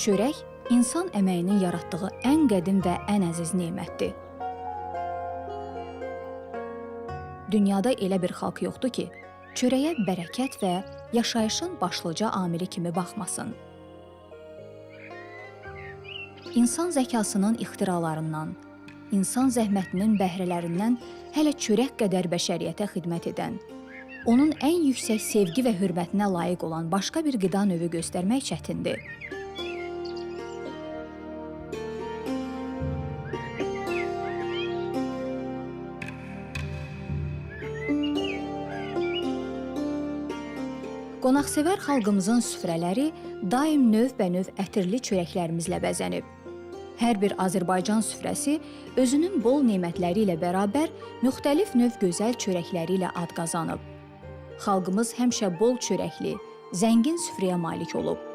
Çörək insan əməyinin yaratdığı ən qədim və ən əziz nemətdir. Dünyada elə bir xalq yoxdur ki, çörəyə bərəkət və yaşayışın başlıca amili kimi baxmasın. İnsan zəkasının ixtiralarından, insan zəhmətinin bəhrələrindən hələ çörək qədər bəşəriyyətə xidmət edən, onun ən yüksək sevgi və hörmətinə layiq olan başqa bir qida növü göstərmək çətindir. Qonaqsevər xalqımızın süfrələri daim növbənöv ətirli çörəklərimizlə bəzənib. Hər bir Azərbaycan süfrəsi özünün bol nemətləri ilə bərabər müxtəlif növ gözəl çörəkləri ilə ad qazanıb. Xalqımız həmişə bol çörəkli, zəngin süfrəyə malik olub.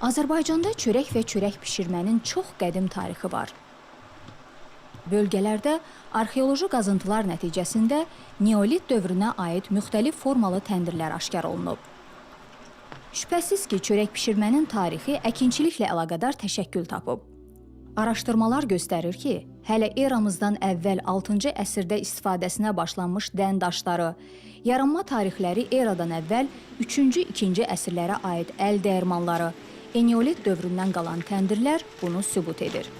Azərbaycanda çörək və çörək bişirmənin çox qədim tarixi var. Bölgələrdə arxeoloji qazıntılar nəticəsində neolit dövrünə aid müxtəlif formalı təndirlər aşkar olunub. Şübhəsiz ki, çörək bişirmənin tarixi əkinçiliklə əlaqədar təşəkkül tapıb. Araşdırmalar göstərir ki, hələ eramızdan əvvəl 6-cı əsrdə istifadəsinə başlanmış dən daşları, yaranma tarixləri eradan əvvəl 3-cü, 2-ci əsrlərə aid əl dəyirmanları, eneolit dövründən qalan təndirlər bunu sübut edir.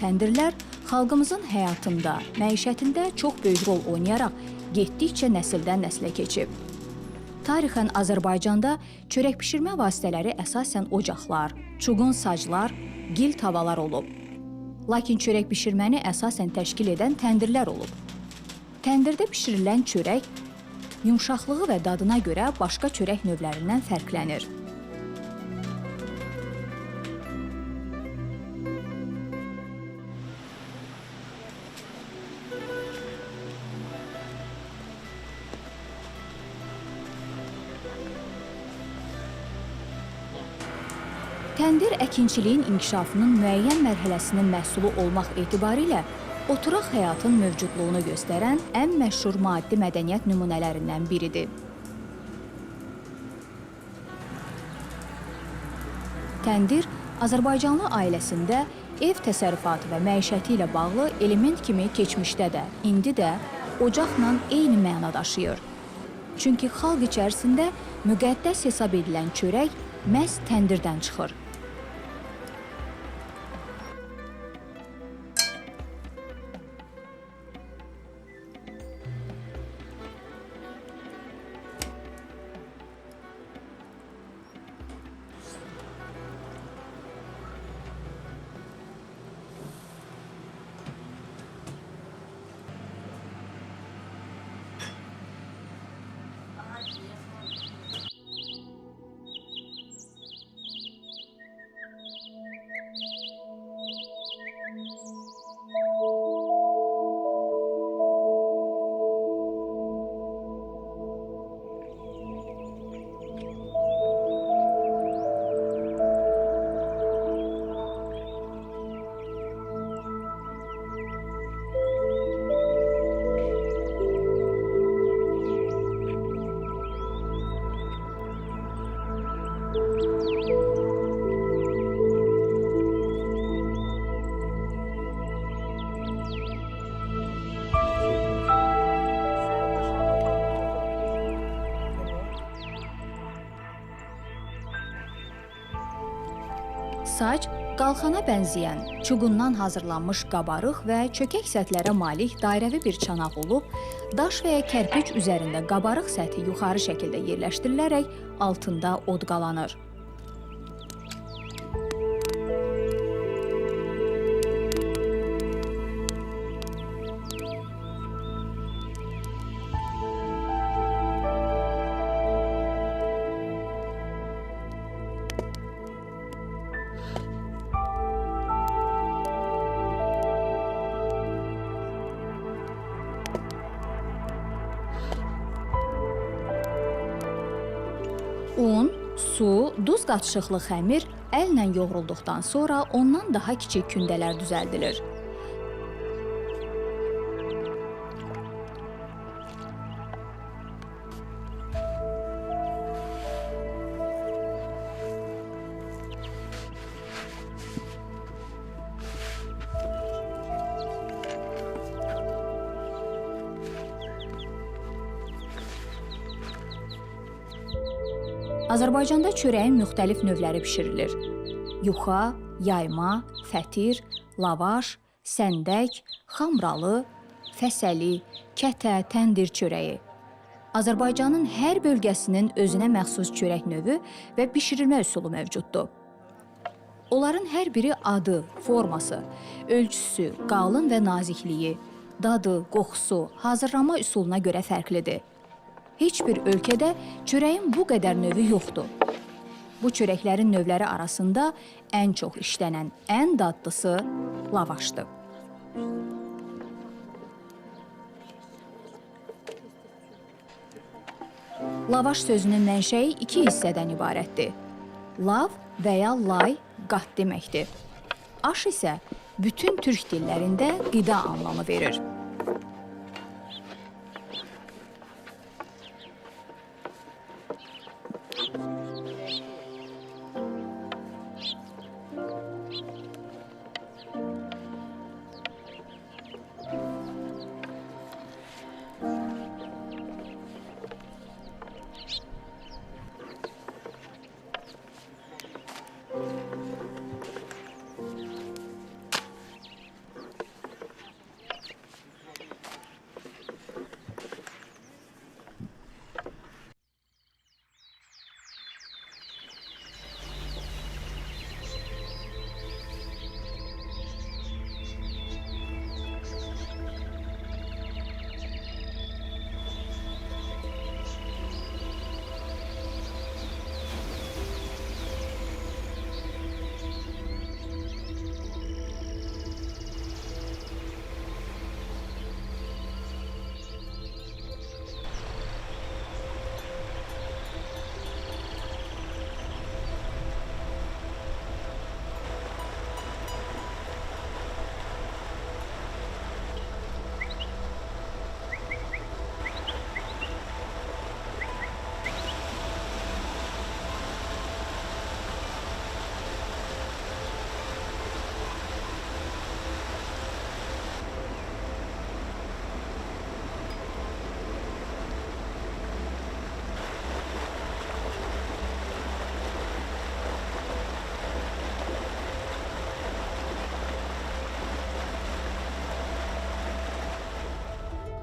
Təndirlər xalqımızın həyatında, məişətində çox böyük rol oynayaraq getdikcə nəsildən nəslə keçib. Tarixən Azərbaycanda çörək bişirmə vasitələri əsasən ocaqlar, çuğun saclar, gil tavalar olub. Lakin çörək bişirməni əsasən təşkil edən təndirlər olub. Təndirdə bişirilən çörək yumşaqlığı və dadına görə başqa çörək növlərindən fərqlənir. Təndir əkinçiliyin inkişafının müəyyən mərhələsinin məhsulu olmaq etibarilə oturaq həyatın mövcudluğunu göstərən ən məşhur maddi mədəniyyət nümunələrindən biridir. Təndir Azərbaycanlı ailəsində ev təsərrüfatı və məişəti ilə bağlı element kimi keçmişdə də, indi də ocaqla eyni məna daşıyır. Çünki xalq içərisində müqəddəs hesab edilən çörək məhz təndirdən çıxır. Saç qalxana bənzəyən, çuğundan hazırlanmış qabarıq və çökək səthlərə malik dairəvi bir çanaq olub, daş və ya kərpic üzərində qabarıq səthi yuxarı şəkildə yerləşdirilərək altında od su, duz qatışıqlı xəmir əllə yoğrulduqdan sonra ondan daha kiçik kündələr düzəldilir. Azərbaycanda çörəyin müxtəlif növləri bişirilir. Yuxa, yayma, fətir, lavaş, səndək, xamralı, fəsəli, kətə, təndir çörəyi. Azərbaycanın hər bölgəsinin özünə məxsus çörək növü və bişirilmə üsulu mövcuddur. Onların hər biri adı, forması, ölçüsü, qalın və nazikliyi, dadı, qoxusu, hazırlanma üsuluna görə fərqlidir. Heç bir ölkədə çörəyin bu qədər növü yoxdur. Bu çörəklərin növləri arasında ən çox işlənən, ən dadlısı lavaşdır. Lavaş sözünün mənşəyi iki hissədən ibarətdir. Lav və ya lay qat deməkdir. Aş isə bütün türk dillərində qida anlamı verir.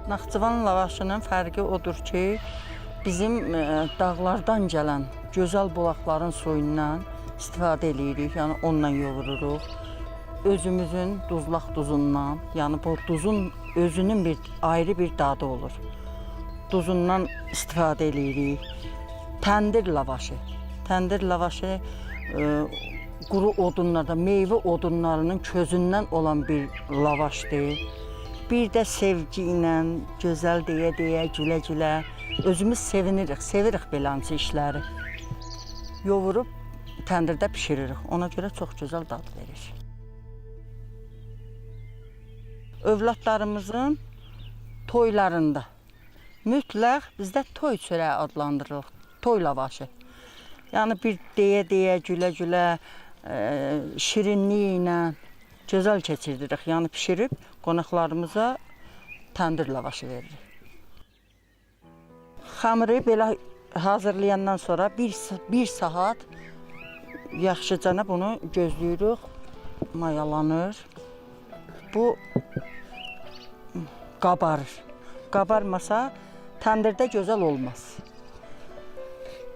Naxçıvan lavaşının fərqi odur ki, bizim e, dağlardan gələn gözəl bulaqların suyundan istifadə eləyirik, yəni onunla yoğururuq. Özümüzün duzlaq duzundan, yəni bu duzun özünün bir ayrı bir dadı olur. Duzundan istifadə eləyirik. Təndir lavaşı. Təndir lavaşı e, quru odunlardan, meyvə odunlarının közündən olan bir lavaşdır. Bir də sevgi ilə, gözəl deyə-deyə, gülə-gülə özümüz sevinirik, sevirik beləncə işləri. Yoğurub təndirdə bişiririk. Ona görə çox gözəl dad verir. Övladlarımızın toylarında mütləq bizdə toy çörəyi adlandırırıq. Toy lavaşı. Yəni bir deyə-deyə, gülə-gülə, şirinliyi ilə gözəl keçirdirik. Yəni bişirib qonaqlarımıza təndir lavaşı veririk. Xəmiri belə hazırlayandan sonra bir, sa- bir saat yaxşıcana bunu gözləyirik, mayalanır. Bu qabarır. Qabarmasa təndirdə gözəl olmaz.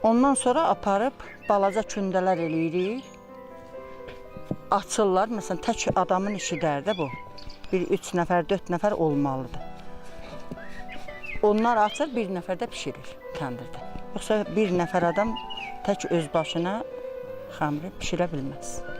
Ondan sonra aparıb balaca kündələr eləyirik. Açırlar. Məsələn, tək adamın işidir də bu. Bir 3 nəfər, 4 nəfər olmalıdır. Onlar açır, bir nəfər də bişirir təndirdə. Yoxsa bir nəfər adam tək öz başına xəmiri bişirə bilməz.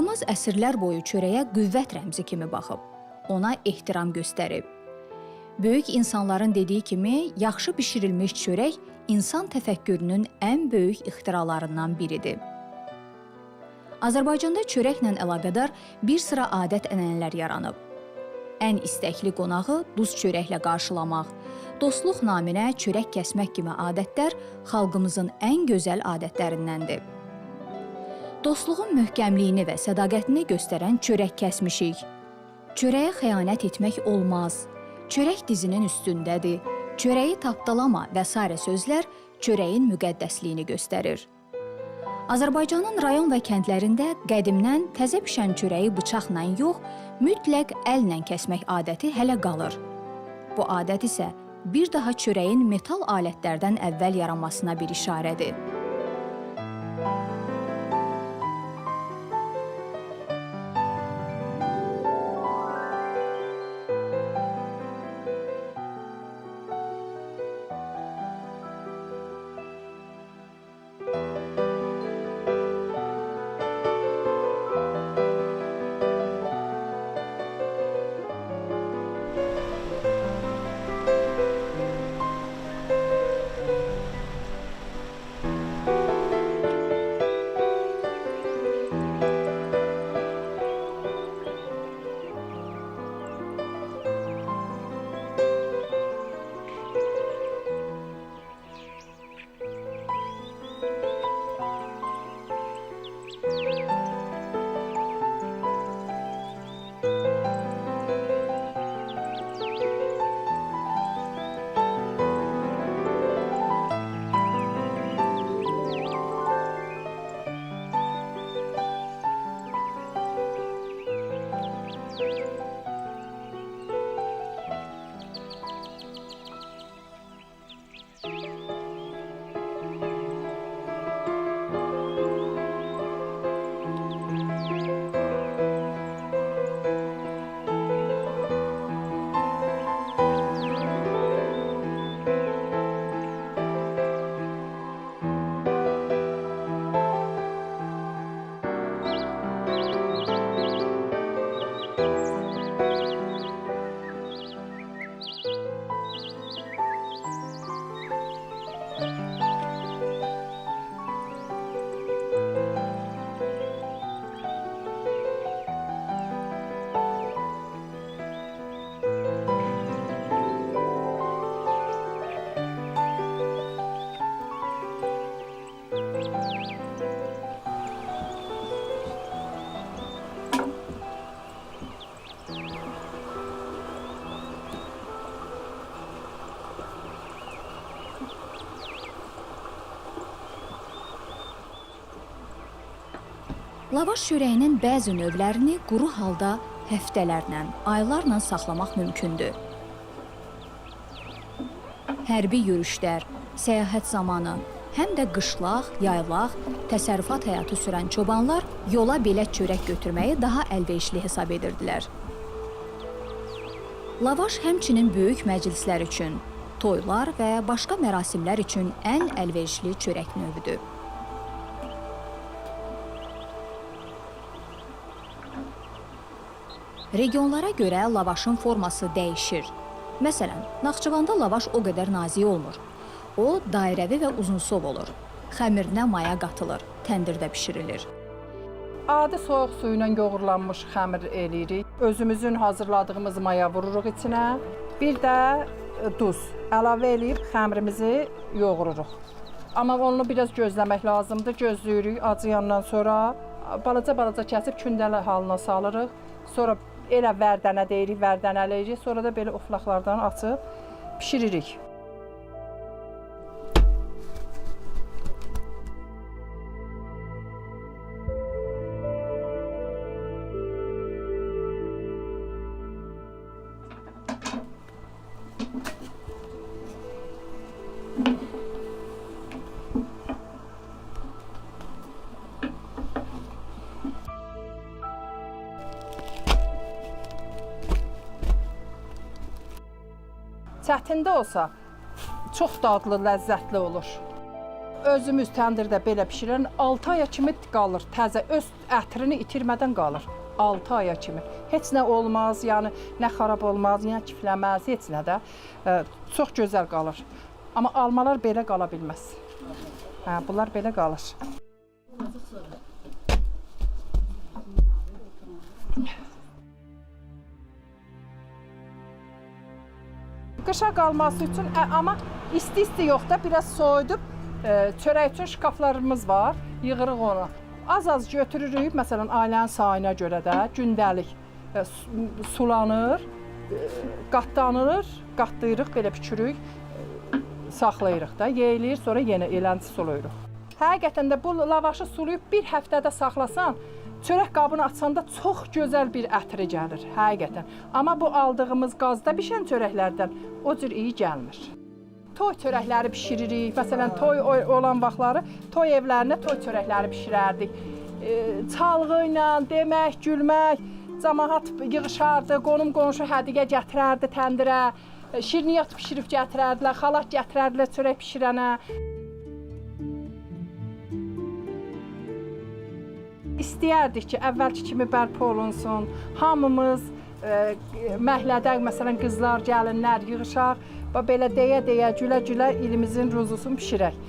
Xalqımız əsrlər boyu çörəyə qüvvət rəmzi kimi baxıb, ona ehtiram göstərib. Böyük insanların dediyi kimi, yaxşı bişirilmiş çörək insan təfəkkürünün ən böyük ixtiralarından biridir. Azərbaycanda çörəklə əlaqədar bir sıra adət-ənənələr yaranıb. Ən istəkli qonağı duz çörəklə qarşılamaq, dostluq naminə çörək kəsmək kimi adətlər xalqımızın ən gözəl adətlərindəndir. Dostluğun möhkəmliyini və sədaqətini göstərən çörək kəsmişik. Çörəyə xəyanət etmək olmaz. Çörək dizinin üstündədir. Çörəyi tapdalama və sairə sözlər çörəyin müqəddəsliyini göstərir. Azərbaycanın rayon və kəndlərində qədimdən təzə bişən çörəyi bıçaqla yox, mütləq əllə kəsmək adəti hələ qalır. Bu adət isə bir daha çörəyin metal alətlərdən əvvəl yaranmasına bir işarədir. Lavaş çörəyinin bəzi növlərini quru halda həftələrlə, aylarla saxlamaq mümkündür. Hərbi yürüşlər, səyahət zamanı, həm də qışlaq, yaylaq, təsərrüfat həyatı sürən çobanlar yola belə çörək götürməyi daha əlverişli hesab edirdilər. Lavaş həmçinin böyük məclislər üçün, toylar və başqa mərasimlər üçün ən əlverişli çörək növüdür. Regionlara görə lavaşın forması dəyişir. Məsələn, Naxçıvanda lavaş o qədər nazik olmur. O dairəvi və uzunsov olur. xəmirinə maya qatılır, təndirdə bişirilir. Adi soyuq su ilə yoğurlanmış xəmir eləyirik. Özümüzün hazırladığımız maya vururuq içinə. Bir də e, duz əlavə eləyib xəmirimizi yoğururuq. Amma onu biraz gözləmək lazımdır. Gözləyirik acıyandan sonra balaca-balaca kəsib kündələ halına salırıq. Sonra elə vərdənə deyirik, vərdənələyirik. Sonra da belə oflaqlardan açıb bişiririk. Çətində olsa çox dadlı, ləzzətli olur. Özümüz təndirdə belə bişirən 6 aya kimi qalır. Təzə öz ətrini itirmədən qalır. 6 aya kimi. Heç nə olmaz, yəni nə xarab olmaz, nə kifləməz, heç nə də. E, çox gözəl qalır. Amma almalar belə qala bilməz. Hə, bunlar belə qalır. Qışa qalması üçün amma isti-isti yox da biraz soyudub çörək üçün şkaflarımız var. Yığırıq onu. Az-az götürürük. Məsələn, ailənin sayına görə də gündəlik sulanır, qatlanır, qatlayırıq, belə bükürük, ə, saxlayırıq da, yeyilir, sonra yenə elənci sulayırıq. Həqiqətən də bu lavaşı sulayıb bir həftədə saxlasan, çörək qabını açanda çox gözəl bir ətri gəlir, həqiqətən. Amma bu aldığımız qazda bişən çörəklərdən o cür iyi gəlmir. Toy çörəkləri bişiririk. Məsələn, toy olan vaxtları toy evlərində toy çörəkləri bişirərdik. E, çalğı ilə demək, gülmək, cəmaət yığışardı, qonum qonşu hədiyyə gətirərdi təndirə. Şirniyyat bişirib gətirərdilər, xalat gətirərdilər çörək bişirənə. İstəyərdik ki, əvvəlki kimi bərpa olunsun. Hamımız e, məhlədə məsələn qızlar, gəlinlər yığışaq və belə deyə-deyə, gülə-gülə ilimizin ruzusunu bişirək.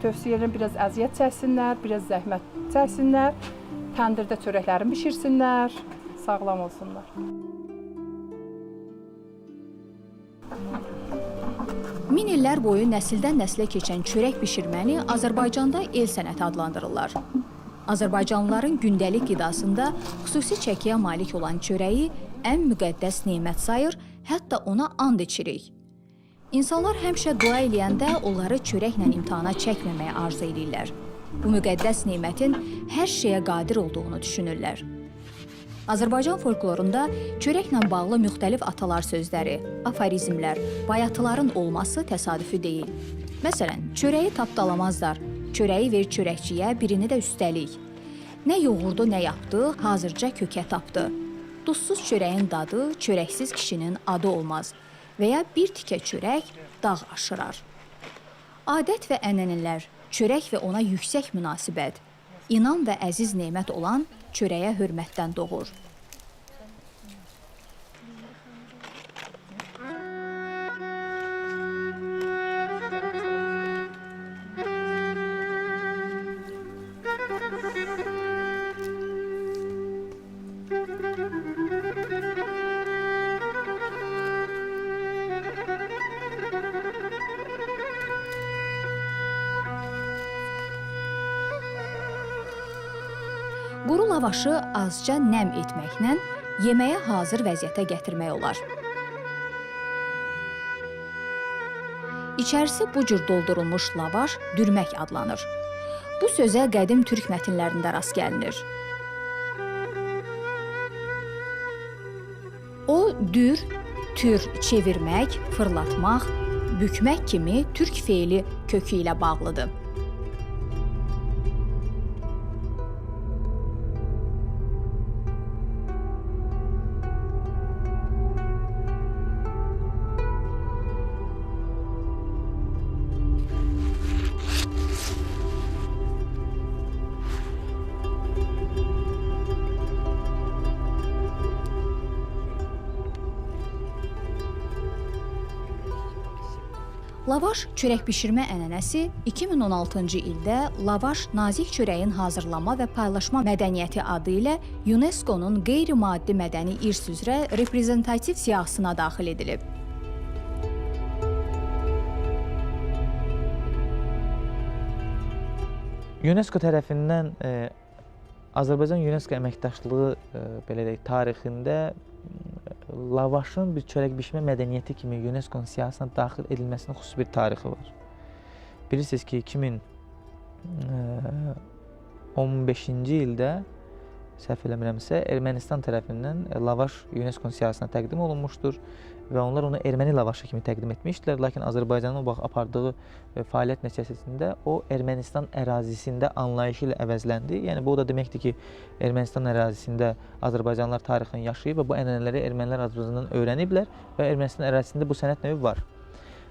Tövsiyə edirəm biraz əziyyət çəksinlər, biraz zəhmət çəksinlər, təndirdə çörəklərini bişirsinlər, sağlam olsunlar. Min illər boyu nəsildən nəslə keçən çörək bişirməni Azərbaycanda el sənəti adlandırırlar. Azərbaycanlıların gündəlik qidasında xüsusi çəkiyə malik olan çörəyi ən müqəddəs nemət sayır, hətta ona and içirik. İnsanlar həmişə dua eləyəndə onları çörəklə imtahana çəkməməyə arzu edirlər. Bu müqəddəs nemətin hər şeyə qadir olduğunu düşünürlər. Azərbaycan folklorunda çörəklə bağlı müxtəlif atalar sözləri, aforizmlər, bayatıların olması təsadüfi deyil. Məsələn, çörəyi tapdalamazlar. Çörəyi ver çörəkçiyə, birini də üstəlik. Nə yoğurdu, nə yapdı, hazırca kökə tapdı. Duzsuz çörəyin dadı, çörəksiz kişinin adı olmaz və ya bir tikə çörək dağ aşırar. Adət və ənənələr, çörək və ona yüksək münasibət, inan və əziz nemət olan çörəyə hörmətdən doğur. Quru lavaşı azca nəm etməklə yeməyə hazır vəziyyətə gətirmək olar. İçərisi bu cür doldurulmuş lavaş dürmək adlanır. Bu sözə qədim türk mətnlərində rast gəlinir. O dür, tür, çevirmək, fırlatmaq, bükmək kimi türk feili kökü ilə bağlıdır. Lavaş çörək bişirmə ənənəsi 2016-cı ildə lavaş nazik çörəyin hazırlama və paylaşma mədəniyyəti adı ilə UNESCO-nun qeyri-maddi mədəni irs üzrə reprezentativ siyahısına daxil edilib. UNESCO tərəfindən e, Azərbaycan UNESCO əməkdaşlığı e, belə deyək tarixində lavaşın bir çörək bişirmə mədəniyyəti kimi UNESCO-nun siyahısına daxil edilməsinin xüsusi bir tarixi var. Bilirsiniz ki, 2015-ci ildə səhv eləmirəmsə Ermənistan tərəfindən e, lavaş UNESCO-nun siyahısına təqdim olunmuşdur və onlar onu erməni lavaşı kimi təqdim etmişdilər. Lakin Azərbaycanın vaxt apardığı e, fəaliyyət nəticəsində o Ermənistan ərazisində anlayışı ilə əvəzləndi. Yəni bu da deməkdir ki, Ermənistan ərazisində Azərbaycanlılar tarixən yaşayıb və bu ənənələri ermənilər Azərbaycandan öyrəniblər və Ermənistan ərazisində bu sənət növü var.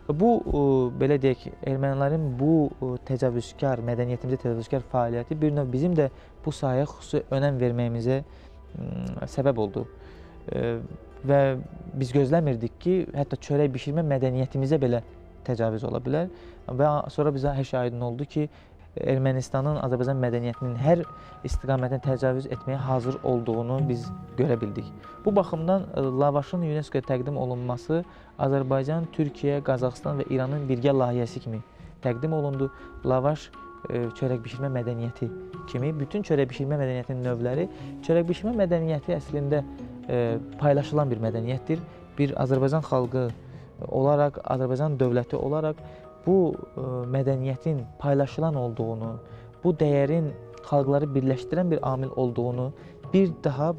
Bu ə, belə deyək, ermənilərin bu ə, təcavüzkar, mədəniyyətimizə təcavüzkar fəaliyyəti bir növ bizim də bu sahəyə xüsusi önəm verməyimizə səbəb oldu. Və biz gözləmirdik ki, hətta çörək bişirmə mədəniyyətimizə belə təcavüz ola bilər və sonra bizə hər şey aydın oldu ki, Ermənistanın Azərbaycan mədəniyyətinin hər istiqamətdən təcavüz etməyə hazır olduğunu biz görə bildik. Bu baxımdan ə, lavaşın UNESCO-ya təqdim olunması Azərbaycan, Türkiyə, Qazaxıstan və İranın birgə layihəsi kimi təqdim olundu. Lavaş çörək bişirmə mədəniyyəti kimi bütün çörək bişirmə mədəniyyətinin növləri çörək bişirmə mədəniyyəti əslində ə, paylaşılan bir mədəniyyətdir. Bir Azərbaycan xalqı olaraq, Azərbaycan dövləti olaraq bu ə, mədəniyyətin paylaşılan olduğunu, bu dəyərin xalqları birləşdirən bir amil olduğunu bir daha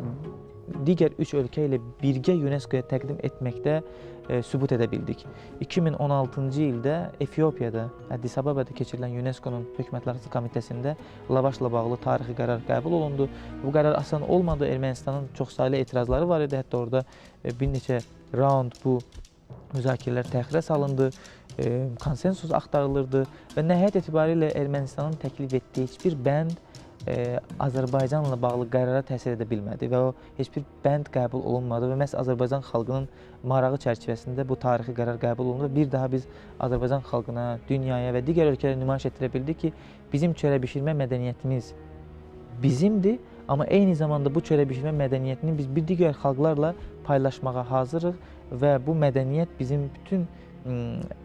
digər üç ölkə ilə birgə UNESCO-ya təqdim etməkdə e, sübut edə bildik. 2016-cı ildə Efiopiyada, Addis Ababada keçirilən UNESCO-nun hökumətlərarası komitəsində lavaşla bağlı tarixi qərar qəbul olundu. Bu qərar asan olmadı. Ermənistanın çoxsaylı etirazları var idi. Hətta orada e, bir neçə raund bu müzakirələr təxirə salındı, e, konsensus axtarılırdı və nəhayət etibarilə Ermənistanın təklif etdiyi heç bir bənd Azərbaycanla bağlı qərara təsir edə bilmədi və o heç bir bənd qəbul olunmadı və məhz Azərbaycan xalqının marağı çərçivəsində bu tarixi qərar qəbul olundu və bir daha biz Azərbaycan xalqına, dünyaya və digər ölkələrə nümayiş etdirə bildik ki, bizim çörək bişirmə mədəniyyətimiz bizimdir, amma eyni zamanda bu çörək bişirmə mədəniyyətini biz bir digər xalqlarla paylaşmağa hazırıq və bu mədəniyyət bizim bütün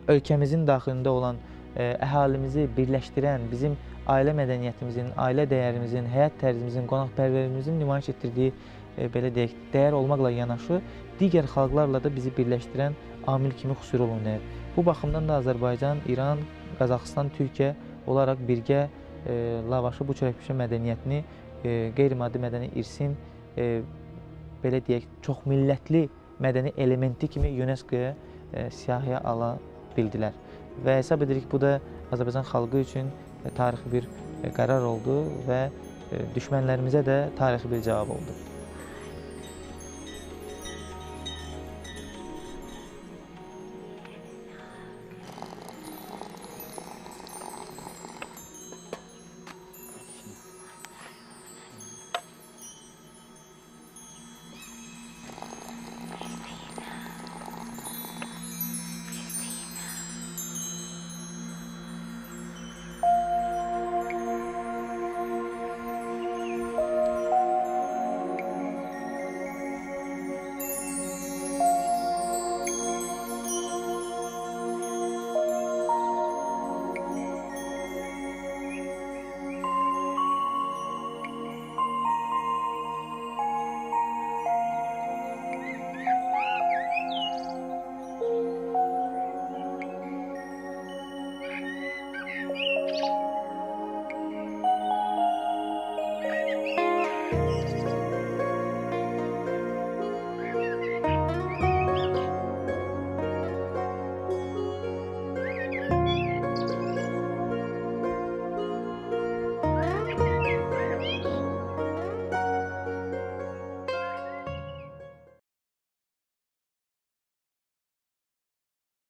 ölkəmizin daxilində olan əhalimizi birləşdirən, bizim ailə mədəniyyətimizin, ailə dəyərimizin, həyat tərzimizin, qonaqpərvərliyimizin nümayiş etdirdiyi e, belə deyək, dəyər olmaqla yanaşı digər xalqlarla da bizi birləşdirən amil kimi xüsusi rol oynayır. Bu baxımdan da Azərbaycan, İran, Qazaxıstan, Türkiyə olaraq birgə e, lavaşı bu çörək bişirmə mədəniyyətini e, qeyri-maddi mədəni irsin e, belə deyək, çox millətli mədəni elementi kimi UNESCO-ya e, siyahıya ala bildilər. Və hesab edirik bu da Azərbaycan xalqı üçün tarixi bir e, qərar oldu və e, düşmənlərimizə də tarixi bir cavab oldu.